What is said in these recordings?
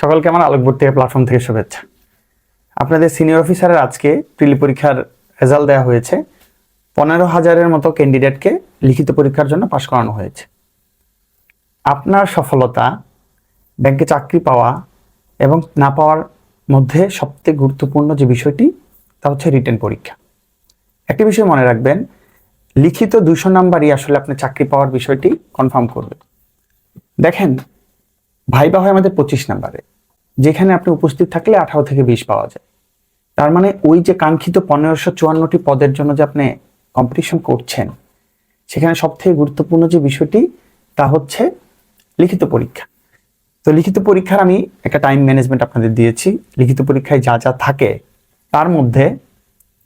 সকলকে আমার আলোকবোর্ড থেকে প্ল্যাটফর্ম থেকে শুভেচ্ছা। আপনাদের সিনিয়র অফিসারের আজকে প্রিলি পরীক্ষার রেজাল্ট দেওয়া হয়েছে। পনেরো হাজারের মতো ক্যান্ডিডেটকে লিখিত পরীক্ষার জন্য পাশ করানো হয়েছে। আপনার সফলতা, ব্যাংকে চাকরি পাওয়া এবং না পাওয়ার মধ্যে সবথেকে গুরুত্বপূর্ণ যে বিষয়টি, তা হচ্ছে রিটেন পরীক্ষা। একটি বিষয় মনে রাখবেন, লিখিত দুশো নাম্বারই আসলে আপনি চাকরি পাওয়ার বিষয়টি কনফার্ম করবে। দেখেন ভাইবা হয় আমাদের পঁচিশ নাম্বারে, যেখানে আপনি উপস্থিত থাকলে আঠারো থেকে বিশ পাওয়া যায়। তার মানে ওই যে কাঙ্ক্ষিত পনেরোশো চুয়ান্নটি পদের জন্য যে আপনি কম্পিটিশন করছেন, সেখানে সব থেকে গুরুত্বপূর্ণ যে বিষয়টি, তা হচ্ছে লিখিত পরীক্ষা। তো লিখিত পরীক্ষার আমি একটা টাইম ম্যানেজমেন্ট আপনাদের দিয়েছি। লিখিত পরীক্ষায় যা যা থাকে, তার মধ্যে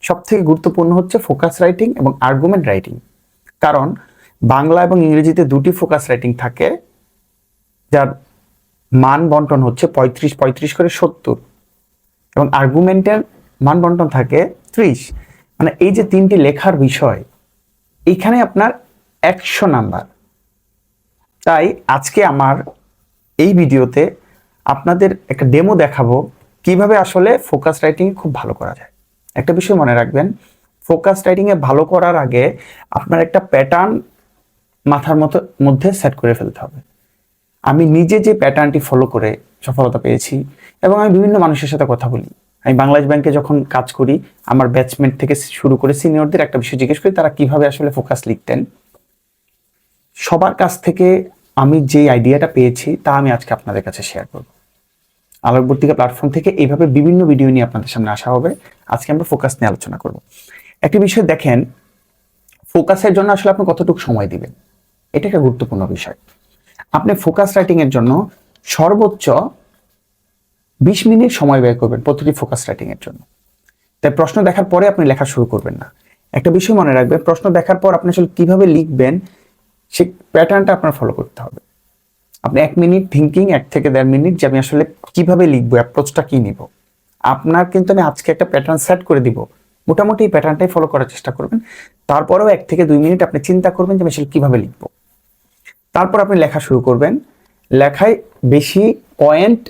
সব থেকে গুরুত্বপূর্ণ হচ্ছে ফোকাস রাইটিং এবং আর্গুমেন্ট রাইটিং কারণ বাংলা এবং ইংরেজিতে দুটি ফোকাস রাইটিং থাকে, যার মান বন্টন হচ্ছে পঁয়ত্রিশ পঁয়ত্রিশ করে সত্তর। এবং আর্গুমেন্টের মান বন্টন থাকে ত্রিশ। মানে এই যে তিনটি লেখার বিষয়, এইখানে আপনার একশো নাম্বার। তাই আজকে আমার এই ভিডিওতে আপনাদের একটা ডেমো দেখাবো কীভাবে আসলে ফোকাস রাইটিং খুব ভালো করা যায়। একটা বিষয় মনে রাখবেন ফোকাস রাইটিংয়ে ভালো করার আগে আপনার একটা প্যাটার্ন মাথার মতো, মধ্যে সেট করে ফেলতে হবে। আমি নিজে যে প্যাটার্নটি ফলো করে সফলতা পেয়েছি এবং আমি বিভিন্ন মানুষের সাথে কথা বলি। আমি বাংলাদেশ ব্যাংকে যখন কাজ করি, আমার ব্যাচমেন্ট থেকে শুরু করে সিনিয়রদের একটা বিষয় জিজ্ঞেস করি, তারা কীভাবে আসলে ফোকাস লিখতেন? সবার কাছ থেকে আমি যে আইডিয়াটা পেয়েছি, তা আমি আজকে আপনাদের কাছে শেয়ার করব। আলোকবর্তিকা প্ল্যাটফর্ম থেকে এইভাবে বিভিন্ন ভিডিও নিয়ে আপনাদের সামনে আসা হবে। আজকে আমরা ফোকাস নিয়ে আলোচনা করব। একটি বিষয় দেখেন ফোকাসের জন্য আসলে আপনি কতটুকু সময় দিবেন? এটা একটা গুরুত্বপূর্ণ বিষয়। আপনি ফোকাস রাইটিং এর জন্য সর্বোচ্চ বিশ মিনিট সময় ব্যয় করবেন প্রতিটি ফোকাস রাইটিং এর জন্য। তাই প্রশ্ন দেখার পরে আপনি লেখা শুরু করবেন না। একটা বিষয় মনে রাখবেন, প্রশ্ন দেখার পর আপনি আসলে কীভাবে লিখবেন সেই প্যাটার্নটা আপনার ফলো করতে হবে। আপনি এক মিনিট থিঙ্কিং এক থেকে দেড় মিনিট যে আমি আসলে কীভাবে লিখব অ্যাপ্রোচটা কি নিব। আপনার কিন্তু আমি আজকে একটা প্যাটার্ন সেট করে দিব। মোটামুটি এই প্যাটার্নটাই ফলো করার চেষ্টা করবেন। তারপরেও এক থেকে দুই মিনিট আপনি চিন্তা করবেন যে আমি আসলে কীভাবে লিখব। তারপর আপনি লেখা শুরু করবেন। লেখায় বেশি পয়েন্ট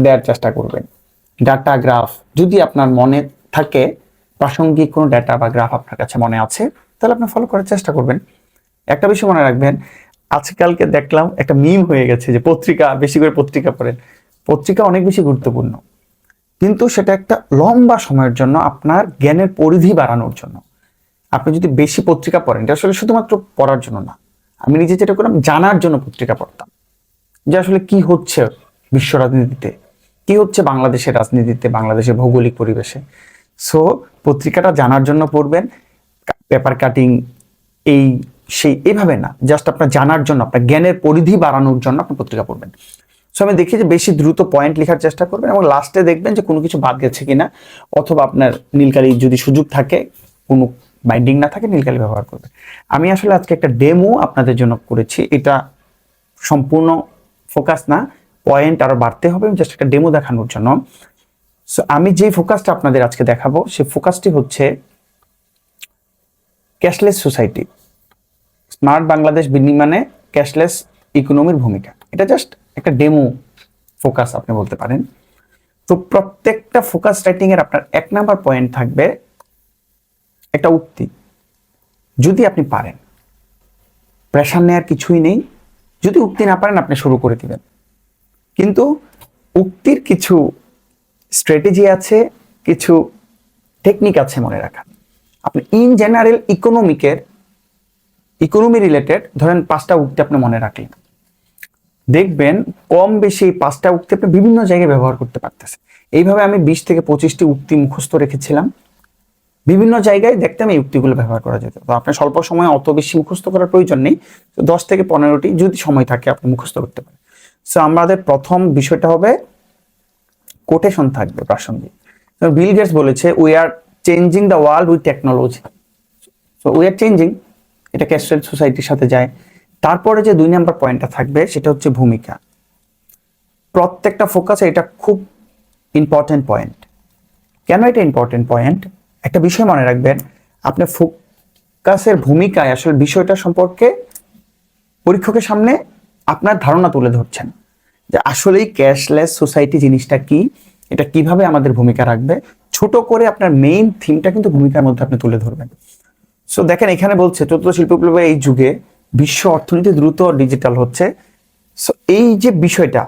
দেওয়ার চেষ্টা করবেন। ডাটা গ্রাফ যদি আপনার মনে থাকে, প্রাসঙ্গিক কোনো ডাটা বা গ্রাফ আপনার কাছে মনে আছে, তাহলে আপনি ফলো করার চেষ্টা করবেন। একটা বিষয় মনে রাখবেন, আজকালকে দেখলাম একটা মিম হয়ে গেছে যে পত্রিকা, বেশি করে পত্রিকা পড়েন। পত্রিকা অনেক বেশি গুরুত্বপূর্ণ। কিন্তু সেটা একটা লম্বা সময়ের জন্য আপনার জ্ঞানের পরিধি বাড়ানোর জন্য। আপনি যদি বেশি পত্রিকা পড়েন, এটা আসলে শুধুমাত্র পড়ার জন্য না আমি নিজে যেটা করলাম, জানার জন্য পত্রিকা পড়তাম। যে আসলে কি হচ্ছে বিশ্ব রাজনীতিতে? কি হচ্ছে বাংলাদেশের রাজনীতিতে, বাংলাদেশের ভৌগোলিক পরিবেশে? সো পত্রিকাটা জানার জন্য পড়বেন। পেপার কাটিং এই, সেই, এভাবে না। জাস্ট আপনার জানার জন্য, আপনার জ্ঞানের পরিধি বাড়ানোর জন্য আপনি পত্রিকা পড়বেন। সো আমি দেখি যে বেশি দ্রুত পয়েন্ট লেখার চেষ্টা করবেন এবং লাস্টে দেখবেন যে কোনো কিছু বাদ গেছে কিনা, অথবা আপনার নীলকালি যদি সুযোগ থাকে, কোনো বাইন্ডিং না থাকে নীলকালি ব্যবহার করবে। আমি আসলে আজকে একটা ডেমো আপনাদের জন্য করেছি। এটা সম্পূর্ণ ফোকাস না পয়েন্ট আরও বাড়তে হবে জাস্ট একটা ডেমো দেখানোর জন্য। সো আমি যে ফোকাসটা আপনাদের আজকে দেখাবো, সেই ফোকাসটি হচ্ছে ক্যাশলেস সোসাইটি স্মার্ট বাংলাদেশ বিনির্মাণে ক্যাশলেস ইকোনমির ভূমিকা। এটা জাস্ট একটা ডেমো ফোকাস আপনি বলতে পারেন। তো প্রত্যেকটা ফোকাস রাইটিং এর আপনার এক নাম্বার পয়েন্ট থাকবে একটা উক্তি। যদি আপনি পারেন প্রেশার নেওয়ার কিছুই নেই। যদি উক্তি না পারেন, আপনি শুরু করে দিবেন। কিন্তু উক্তির কিছু স্ট্র্যাটেজি আছে, কিছু টেকনিক আছে মনে রাখা। আপনি ইন জেনারেল ইকোনমিকের ইকোনমি রিলেটেড ধরেন পাঁচটা উক্তি আপনি মনে রাখলেন। দেখবেন কম বেশি এই পাঁচটা উক্তি আপনি বিভিন্ন জায়গায় ব্যবহার করতে পারতেছেন। এইভাবে আমি বিশ থেকে পঁচিশটি উক্তি মুখস্থ রেখেছিলাম। বিভিন্ন জায়গায় দেখতাম এই উক্তিগুলো ব্যবহার করা যেত। তো আপনার স্বল্প সময়ে অত বেশি মুখস্থ করার প্রয়োজন নেই। তো দশ থেকে পনেরোটি যদি সময় থাকে, আপনি মুখস্থ করতে পারেন। সো আমাদের প্রথম বিষয়টা হবে কোটেশন থাকবে প্রাসঙ্গিক। বিল গেটস বলেছে we are changing the world with technology so we are changing এটা ক্যাস্ট্রেল সোসাইটির সাথে যায়। তারপরে যে দুই নাম্বার পয়েন্টটা থাকবে, সেটা হচ্ছে ভূমিকা। প্রত্যেকটা ফোকাসে এটা খুব ইম্পর্টেন্ট পয়েন্ট কেন এটা ইম্পর্টেন্ট পয়েন্ট একটা বিষয় মনে রাখবেন, আপনি ফোকাসের ভূমিকায় আসলে বিষয়টা সম্পর্কে পরীক্ষকের সামনে আপনার ধারণা তুলে ধরছেন যে আসলেই ক্যাশলেস সোসাইটি জিনিসটা কি, এটা কীভাবে আমাদের ভূমিকা রাখবে। ছোট করে আপনার মেইন থিমটা কিন্তু ভূমিকার মধ্যে আপনি তুলে ধরবেন। সো দেখেন, এখানে বলছে, চতুর্থ শিল্প বিপ্লবের এই যুগে বিশ্ব অর্থনীতি দ্রুত ডিজিটাল হচ্ছে। সো এই যে বিষয়টা,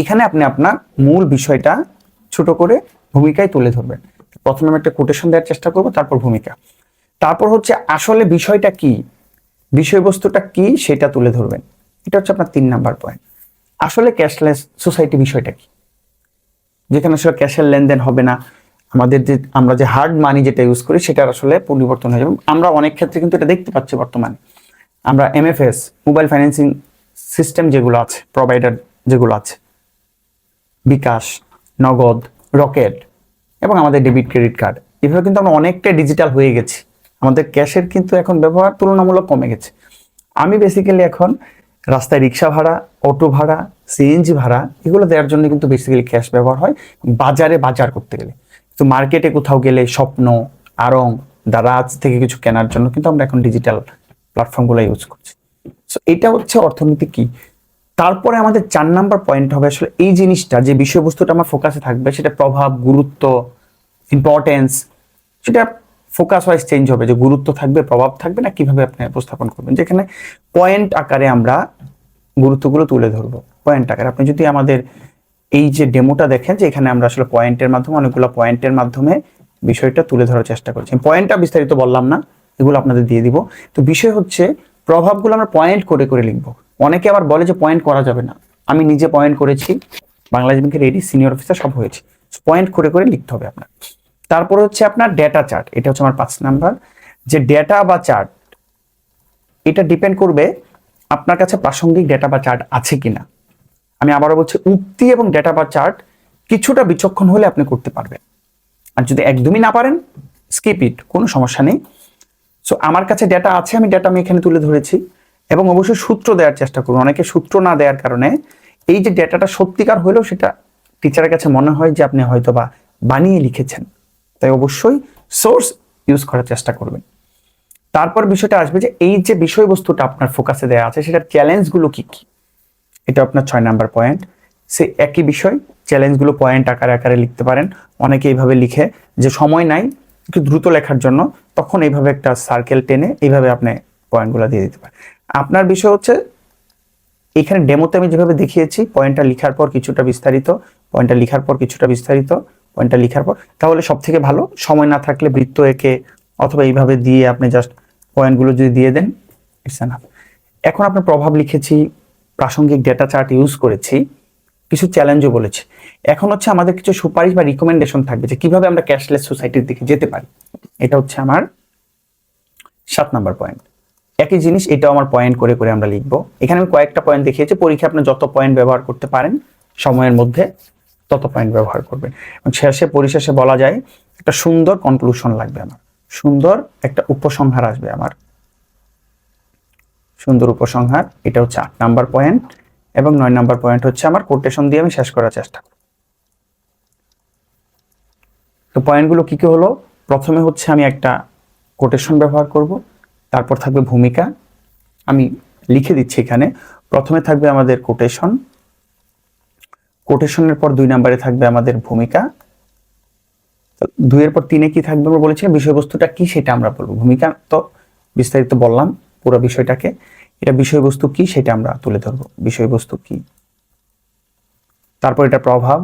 এখানে আপনি আপনার মূল বিষয়টা ছোট করে ভূমিকায় তুলে ধরবেন। প্রথমে আমি একটা কোটেশন দেওয়ার চেষ্টা করব, তারপর ভূমিকা। তারপর হচ্ছে আসলে বিষয়টা কি? বিষয়বস্তুটা কি? সেটা তুলে ধরবেন। এটা হচ্ছে আপনার তিন নাম্বার পয়েন্ট আসলে ক্যাশলেস সোসাইটি বিষয়টা কি? যেখানে আসলে ক্যাশের লেনদেন হবে না। আমাদের যে, আমরা যে হার্ড মানি যেটা ইউজ করি, সেটার আসলে পরিবর্তন হয়ে যাবে। আমরা অনেক ক্ষেত্রে কিন্তু এটা দেখতে পাচ্ছি বর্তমানে। আমরা এমএফএস মোবাইল ফাইন্যান্সিং সিস্টেম যেগুলো আছে প্রোভাইডার যেগুলো আছে, বিকাশ, নগদ, রকেট এবং আমাদের ডেবিট ক্রেডিট কার্ড এভাবে কিন্তু আমরা অনেকটা ডিজিটাল হয়ে গেছি। আমাদের ক্যাশের কিন্তু এখন ব্যবহার তুলনামূলক কমে গেছে। আমি বেসিক্যালি এখন রাস্তায় রিক্সা ভাড়া অটো ভাড়া সিএনজি ভাড়া, এগুলো দেওয়ার জন্য কিন্তু বেসিক্যালি ক্যাশ ব্যবহার হয়। বাজারে বাজার করতে গেলে। তো মার্কেটে কোথাও গেলে স্বপ্ন আরং দারাজ থেকে কিছু কেনার জন্য কিন্তু আমরা এখন ডিজিটাল প্ল্যাটফর্মগুলো ইউজ করছি। সো এটা হচ্ছে অর্থনীতি কি? তারপরে আমাদের চার নাম্বার পয়েন্ট হবে আসলে এই জিনিসটা, যে বিষয়বস্তুটা আমার ফোকাসে থাকবে, সেটা প্রভাব, গুরুত্ব ইম্পর্টেন্স সেটা ফোকাস ওয়াইজ চেঞ্জ হবে, যে গুরুত্ব থাকবে, প্রভাব থাকবে না, কীভাবে আপনি উপস্থাপন করবেন। যেখানে পয়েন্ট আকারে আমরা গুরুত্বগুলো তুলে ধরবো। পয়েন্ট আকারে। আপনি যদি আমাদের এই যে ডেমোটা দেখেন, যে এখানে আমরা আসলে পয়েন্টের মাধ্যমে, অনেকগুলো পয়েন্টের মাধ্যমে বিষয়টা তুলে ধরার চেষ্টা করছি। পয়েন্টটা বিস্তারিত বললাম না, এগুলো আপনাদের দিয়ে দিব। তো বিষয় হচ্ছে, প্রভাবগুলো আমরা পয়েন্ট করে করে লিখব। অনেকে আবার বলে যে পয়েন্ট করা যাবে না। আমি নিজে পয়েন্ট করেছি, বাংলাদেশ ব্যাংকের এডি সিনিয়র অফিসার সব হয়েছে। পয়েন্ট করে করে লিখতে হবে আপনার তারপর হচ্ছে আপনার ডেটা চার্ট এটা হচ্ছে আমার পাঁচ নাম্বার। যে ডেটা বা চার্ট এটা ডিপেন্ড করবে আপনার কাছে প্রাসঙ্গিক ডেটা বা চার্ট আছে কিনা। আমি আবারও বলছি, উক্তি এবং ডেটা বা চার্ট কিছুটা বিচক্ষণ হলে আপনি করতে পারবেন। আর যদি একদমই না পারেন স্কিপ ইট কোনো সমস্যা নেই। সো আমার কাছে ডেটা আছে, আমি ডেটা আমি এখানে তুলে ধরেছি। এবং অবশ্যই সূত্র দেওয়ার চেষ্টা করুন। অনেকে সূত্র না দেওয়ার কারণে এই যে ডেটাটা সত্যিকার হলেও সেটা টিচারের কাছে মনে হয় যে আপনি হয়তো বা বানিয়ে লিখেছেন। তাই অবশ্যই সোর্স ইউজ করার চেষ্টা করবেন। তারপর বিষয়টা আসবে যে এই যে বিষয়বস্তুটা আপনার ফোকাসে দেওয়া আছে, সেটার চ্যালেঞ্জগুলো কি কি? এটা আপনার ছয় নাম্বার পয়েন্ট সে একই বিষয় চ্যালেঞ্জগুলো পয়েন্ট আকারে আকারে লিখতে পারেন। অনেকে এইভাবে লিখে যে সময় নাই, একটু দ্রুত লেখার জন্য তখন এইভাবে একটা সার্কেল টেনে এইভাবে আপনি পয়েন্টগুলো দিয়ে দিতে পারেন। আপনার বিষয় হচ্ছে, এখানে ডেমোতে আমি যেভাবে দেখিয়েছি পয়েন্টটা লিখার পর কিছুটা বিস্তারিত পয়েন্টটা লিখার পর কিছুটা বিস্তারিত। পয়েন্টটা লিখার পর, তাহলে সব থেকে ভালো, সময় না থাকলে বৃত্ত একে অথবা এইভাবে দিয়ে আপনি জাস্ট পয়েন্টগুলো যদি দিয়ে দেন ইটস এখন আপনার প্রভাব লিখেছি, প্রাসঙ্গিক ডেটা চার্ট ইউজ করেছি, কিছু চ্যালেঞ্জও বলেছি। এখন হচ্ছে আমাদের কিছু সুপারিশ বা রিকমেন্ডেশন থাকবে যে কীভাবে আমরা ক্যাশলেস সোসাইটির দিকে যেতে পারি। এটা হচ্ছে আমার সাত নাম্বার পয়েন্ট একই জিনিস, এটাও আমার পয়েন্ট করে করে আমরা লিখব। এখানে আমি কয়েকটা পয়েন্ট দেখিয়েছি পরীক্ষা আপনি যত পয়েন্ট ব্যবহার করতে পারেন, সময়ের মধ্যে তত পয়েন্ট ব্যবহার করবেন এবং শেষে পরিশেষে বলা যায়, একটা সুন্দর কনক্লুশন লাগবে আমার। সুন্দর একটা উপসংহার আসবে আমার। সুন্দর উপসংহার, এটা হচ্ছে আট নাম্বার পয়েন্ট এবং নয় নাম্বার পয়েন্ট হচ্ছে আমার কোটেশন দিয়ে আমি শেষ করার চেষ্টা তো পয়েন্টগুলো কি কি হলো? প্রথমে হচ্ছে আমি একটা কোটেশন ব্যবহার করব, তারপর থাকবে ভূমিকা। আমি লিখে দিচ্ছি এখানে। প্রথমে থাকবে আমাদের কোটেশন কোটেশনের পর দুই নম্বরে থাকবে আমাদের ভূমিকা। দুইয়ের পর তিনে কি থাকবে আমরা বলেছিলাম বিষয়বস্তুটা কি সেটা আমরা বলব। ভূমিকা তো বিস্তারিত বললাম পুরো বিষয়টাকে। এটা বিষয়বস্তু কি সেটা আমরা তুলে ধরবো। বিষয়বস্তু কি? তারপর এটা প্রভাব।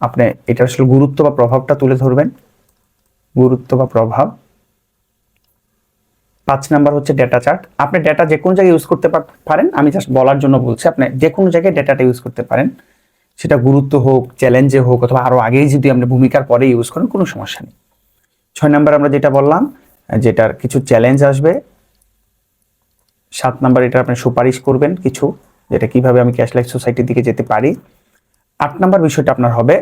আপনি এটা আসলে গুরুত্ব বা প্রভাবটা তুলে ধরবেন। গুরুত্ব বা প্রভাব। পাঁচ নাম্বার হচ্ছে ডেটা চার্ট আপনি ডেটা যে কোনো জায়গায় ইউজ করতে পারেন। আমি জাস্ট বলার জন্য বলছি, আপনি যে কোনো জায়গায় ডেটাটা ইউজ করতে পারেন। সেটা গুরুত্ব হোক চ্যালেঞ্জে হোক অথবা আরও আগেই যদি আপনি ভূমিকার পরে ইউজ করেন, কোনো সমস্যা নেই। ছয় নাম্বার আমরা যেটা বললাম যেটার কিছু চ্যালেঞ্জ আসবে, সাত নাম্বার এটা আপনি সুপারিশ করবেন কিছু, যেটা কীভাবে আমি ক্যাশলেস সোসাইটির দিকে যেতে পারি। আট নাম্বার বিষয়টা আপনার হবে,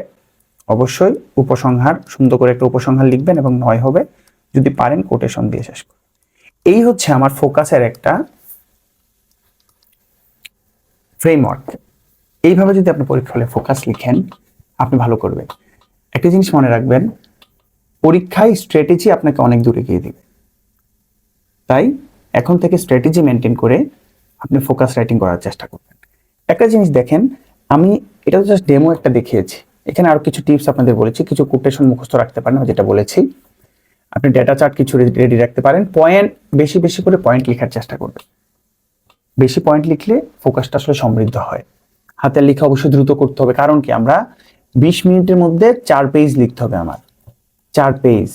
অবশ্যই উপসংহার, সুন্দর করে একটা উপসংহার লিখবেন এবং নয় হবে, যদি পারেন কোটেশন দিয়ে শেষ করুন। এই হচ্ছে আমার ফোকাসের একটা ফ্রেমওয়ার্ক এইভাবে যদি আপনি পরীক্ষা হলে ফোকাস লিখেন, আপনি ভালো করবেন। একটা জিনিস মনে রাখবেন, পরীক্ষায় স্ট্র্যাটেজি আপনাকে অনেক দূরে গিয়ে দিবে। তাই এখন থেকে স্ট্র্যাটেজি মেনটেন করে আপনি ফোকাস রাইটিং করার চেষ্টা করবেন। একটা জিনিস দেখেন, আমি এটা তো জাস্ট ডেমো একটা দেখিয়েছি। এখানে আরও কিছু টিপস আপনাদের বলেছি, কিছু কোটেশন মুখস্থ রাখতে পারেন যেটা বলেছি। আপনি ডেটা চার্ট কিছু রেডি রাখতে পারেন পয়েন্ট বেশি বেশি করে পয়েন্ট লেখার চেষ্টা করবেন। বেশি পয়েন্ট লিখলে ফোকাসটা আসলে সমৃদ্ধ হয়। হাতের লেখা অবশ্যই দ্রুত করতে হবে। কারণ কি? আমরা বিশ মিনিটের মধ্যে চার পেজ লিখতে হবে আমার। চার পেজ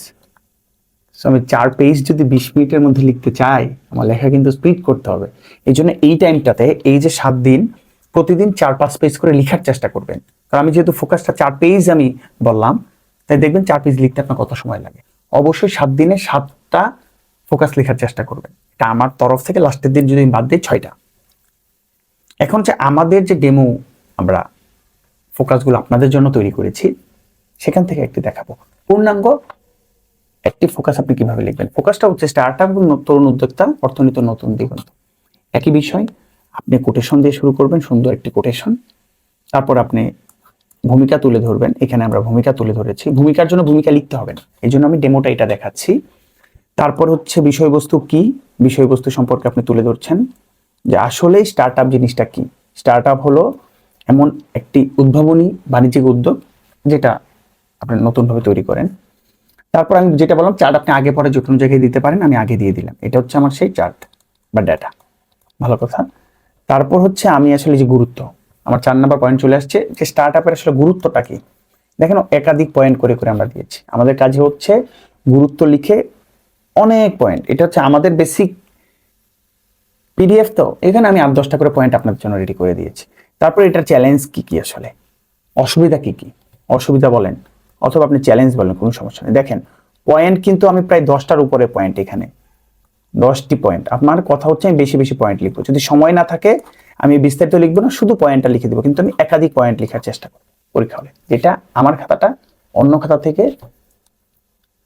আমি চার পেজ যদি বিশ মিনিটের মধ্যে লিখতে চাই, আমার লেখা কিন্তু স্পিড করতে হবে। এই জন্য এই টাইমটাতে এই যে সাত দিন, প্রতিদিন চার পাঁচ পেজ করে লেখার চেষ্টা করবেন। কারণ আমি যেহেতু ফোকাসটা চার পেজ আমি বললাম, তাই দেখবেন চার পেজ লিখতে আপনার কত সময় লাগে। অবশ্যই সাত দিনে সাতটা ফোকাস লেখার চেষ্টা করবেন। এটা আমার তরফ থেকে লাস্টের দিন যদি বাদ দিই, ছয়টা। এখন যে আমাদের যে ডেমো আমরা ফোকাসগুলো আপনাদের জন্য তৈরি করেছি, সেখান থেকে একটি দেখাবো। পূর্ণাঙ্গ একটি ফোকাস আপনি কীভাবে লিখবেন? ফোকাসটা হচ্ছে স্টার্ট আপ তরুণ উদ্যোক্তা অর্থনীতির নতুন দিগন্ত। একই বিষয়, আপনি কোটেশন দিয়ে শুরু করবেন, সুন্দর একটি কোটেশন তারপর আপনি ভূমিকা তুলে ধরবেন। এখানে আমরা ভূমিকা তুলে ধরেছি। ভূমিকার জন্য ভূমিকা লিখতে হবে না। এই জন্য আমি ডেমোটা এটা দেখাচ্ছি। তারপর হচ্ছে বিষয়বস্তু কি? বিষয়বস্তু সম্পর্কে আপনি তুলে ধরছেন। যে আসলে স্টার্ট আপ জিনিসটা কি? স্টার্ট আপ হলো এমন একটি উদ্ভাবনী বাণিজ্যিক উদ্যোগ যেটা আপনি নতুনভাবে তৈরি করেন। তারপর আমি যেটা বললাম চার্ট আপনি আগে পরে যে কোনো জায়গায় দিতে পারেন, আমি আগে দিয়ে দিলাম। এটা হচ্ছে আমার সেই চার্ট বা ডেটা ভালো কথা। তারপর হচ্ছে আমি আসলে যে গুরুত্ব, আমার চার নাম্বার পয়েন্ট চলে আসছে যে স্টার্ট আপের আসলে গুরুত্বটা কি? দেখেন একাধিক পয়েন্ট করে করে আমরা দিয়েছি। আমাদের কাজে হচ্ছে গুরুত্ব লিখে অনেক পয়েন্ট এটা হচ্ছে আমাদের বেসিক পিডিএফ তো, এখানে আমি আট দশটা করে পয়েন্ট আপনাদের জন্য রেডি করে দিয়েছি। তারপর এটার চ্যালেঞ্জ কি কি আসলে? অসুবিধা কি কি? অসুবিধা বলেন, অথবা আপনি চ্যালেঞ্জ বলেন, কোনো সমস্যা নেই। দেখেন পয়েন্ট কিন্তু আমি প্রায় দশটার উপরে পয়েন্ট এখানে। দশটি পয়েন্ট আপনার কথা হচ্ছে আমি বেশি বেশি পয়েন্ট লিখব। যদি সময় না থাকে, আমি বিস্তারিত লিখব না, শুধু পয়েন্টটা লিখে দেবো, কিন্তু আমি একাধিক পয়েন্ট লেখার চেষ্টা করব পরীক্ষা হলে। যেটা আমার খাতাটা অন্য খাতা থেকে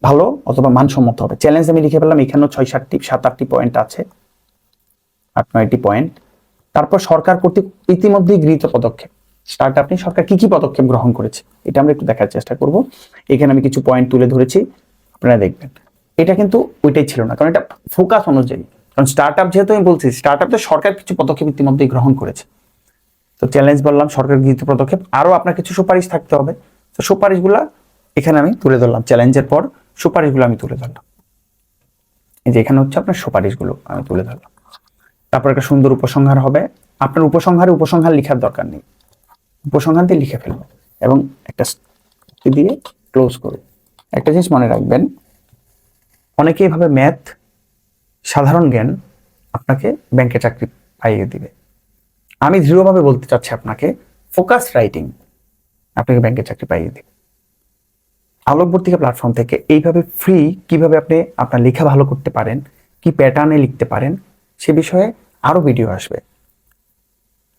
ভালো অথবা মানসম্মত হবে। চ্যালেঞ্জ আমি লিখে পেলাম এখানেও ছয়, সাতটি, সাত, আটটি পয়েন্ট আছে। আট নয়টি পয়েন্ট তারপর সরকার কর্তৃক ইতিমধ্যেই গৃহীত পদক্ষেপ। স্টার্ট আপনি সরকার কি কি পদক্ষেপ গ্রহণ করেছে, এটা আমরা একটু দেখার চেষ্টা করব। এখানে আমি কিছু পয়েন্ট তুলে ধরেছি, আপনারা দেখবেন। এটা কিন্তু ওইটাই ছিল না, কারণ এটা ফোকাস অনুযায়ী। কারণ স্টার্ট আপ যেহেতু আমি বলছি স্টার্ট তো সরকার কিছু পদক্ষেপ ইতিমধ্যেই গ্রহণ করেছে। তো চ্যালেঞ্জ বললাম সরকার গৃহীত পদক্ষেপ। আরও আপনার কিছু সুপারিশ থাকতে হবে। তো সুপারিশগুলা এখানে আমি তুলে ধরলাম চ্যালেঞ্জের পর সুপারিশগুলো আমি তুলে ধরলাম। এই যে এখানে হচ্ছে আপনার সুপারিশগুলো আমি তুলে ধরলাম। তারপর একটা সুন্দর উপসংহার হবে। আপনার উপসংহারে উপসংহার লেখার দরকার নেই। উপসংহার দিয়ে লিখে ফেলব এবং একটা দিয়ে ক্লোজ করব একটা জিনিস মনে রাখবেন, অনেকে এভাবে ম্যাথ, সাধারণ জ্ঞান আপনাকে ব্যাংকে চাকরি পাইয়ে দিবে। আমি দৃঢ়ভাবে বলতে চাচ্ছি আপনাকে, ফোকাস রাইটিং আপনাকে ব্যাংকে চাকরি পাইয়ে দিবে। আলোকবর্তিকা প্ল্যাটফর্ম থেকে এইভাবে ফ্রি কীভাবে আপনি আপনার লেখা ভালো করতে পারেন, কি প্যাটার্নে লিখতে পারেন, সে বিষয়ে আরও ভিডিও আসবে।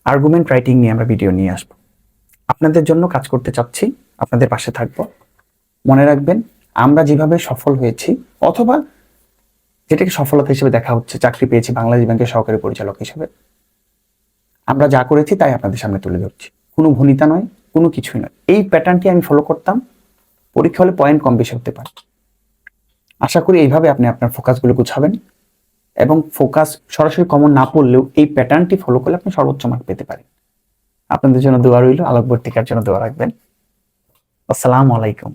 আর্গুমেন্ট রাইটিং নিয়ে আমরা ভিডিও নিয়ে আসব। আপনাদের জন্য কাজ করতে চাচ্ছি, আপনাদের পাশে থাকব। মনে রাখবেন, আমরা যেভাবে সফল হয়েছি, অথবা যেটাকে সফলতা হিসেবে দেখা হচ্ছে, চাকরি পেয়েছি, বাংলাদেশ ব্যাংকের সহকারী পরিচালক হিসেবে। আমরা যা করেছি তাই আপনাদের সামনে তুলে ধরছি। কোনো ভনিতা নয়, কোনো কিছুই নয়। এই প্যাটার্নটি আমি ফলো করতাম। পরীক্ষা হলে পয়েন্ট কম বেশি হতে পারে। আশা করি এইভাবে আপনি আপনার ফোকাসগুলো গুছাবেন। এবং ফোকাস সরাসরি কমন না পড়লেও এই প্যাটার্নটি ফলো করলে আপনি সর্বোচ্চ মার্ক পেতে পারেন। আপনাদের জন্য দোয়া রইল, আলোকবর্তিকার জন্য দোয়া রাখবেন। আসসালামু আলাইকুম।